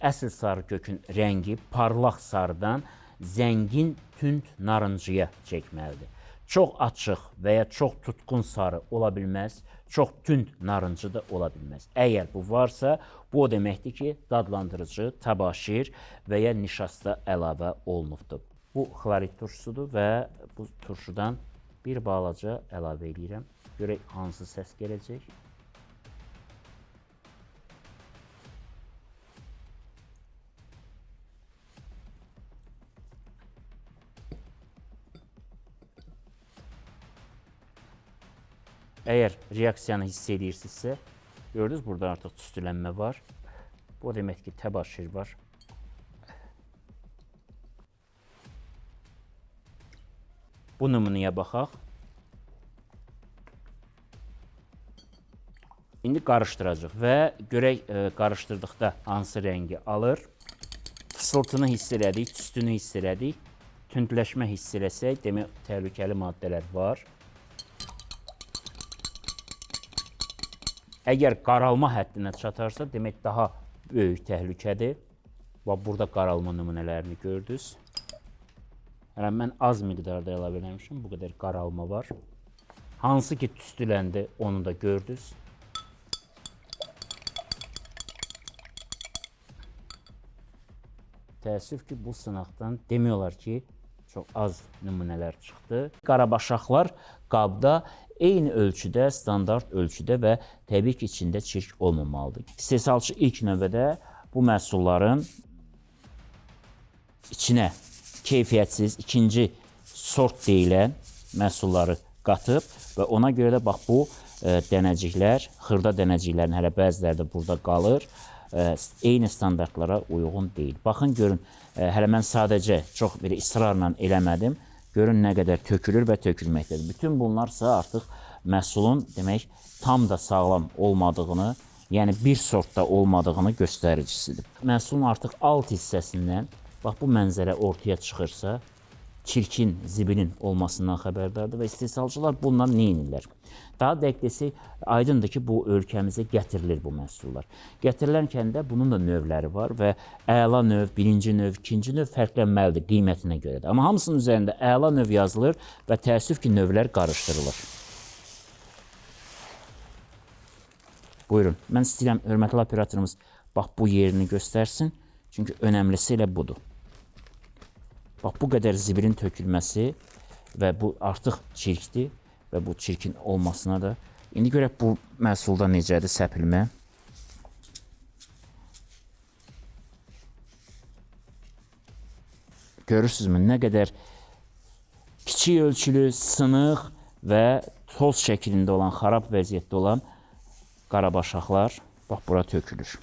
əsl sarı kökün rəngi parlaq sarıdan zəngin tünd narıncıya çəkməlidir. Çox açıq və ya çox tutqun sarı ola bilməz, çox tünd narıncı da ola bilməz. Bu varsa, bu o deməkdir ki, dadlandırıcı, tabaşir və ya nişasta əlavə olunubdur. Bu xlorid turşusudur və bu turşudan bir balaca əlavə edirəm. Görək hansı səs gələcək. Əgər reaksiyanı hiss edirsinizsə, gördünüz burada artıq tüstülənmə var. Bu demək ki, təbaşir var. Bu nümunəyə baxaq. İndi qarışdıracağıq və görək e, qarışdırdıqda hansı rəngi alır. Fısıltını hiss elədik, tüstünü hiss elədik. Tündləşmə hiss eləsək, demək təhlükəli maddələr var. Əgər qaralma həddinə çatarsa, demək daha böyük təhlükədir. Və burada qaralma nümunələrini gördünüz. Hələ mən az miqdarda əlavə eləmişəm, bu qədər qaralma var. Hansı ki tüstüləndi, onu da gördünüz. Təəssüf ki, bu sınaqdan demək olar ki, çox az nümunələr çıxdı. Qarabaşaqlar qabda eyni ölçüdə, standart ölçüdə və təbii ki, içində çirk olmamalıdır. İstehsalçı ilk növbədə bu məhsulların içinə keyfiyyətsiz ikinci sort deyilən məhsulları qatıb və ona görə də bax bu e, dənəciklər, xırda dənəciklərin hələ bəziləri də burada qalır. E, eyni standartlara uyğun deyil. Baxın görün, e, hələ mən sadəcə çox bir israrla eləmədim. Görün nə qədər tökülür və tökülməkdədir. Bütün bunlarsa artıq məhsulun demək tam da sağlam olmadığını, yəni bir sortda olmadığını göstəricisidir. Məhsulun artıq alt hissəsindən bax bu mənzərə ortaya çıxırsa, çirkin, zibilin olmasından xəbərdardır və istehsalçılar bundan nə? Daha dəqiq desək, aydındır ki, bu ölkəmizə gətirilir bu məhsullar. Gətirilərkən də bunun da növləri var və əla növ, birinci növ, ikinci növ fərqlənməlidir qiymətinə görə də. Amma hamısının üzərində əla növ yazılır və təəssüf ki, növlər qarışdırılır. Buyurun. Mən istəyirəm hörmətli operatorumuz bax bu yerini göstərsin. Çünki önəmlisi elə budur. Bax bu qədər zibilin tökülməsi və bu artıq çirkdir və bu çirkin olmasına da indi görək bu məhsulda necədir səpilmə. Görürsünüzmü nə qədər kiçik ölçülü, sınıq və toz şəklində olan, xarab vəziyyətdə olan qarabaşaqlar bax bura tökülür.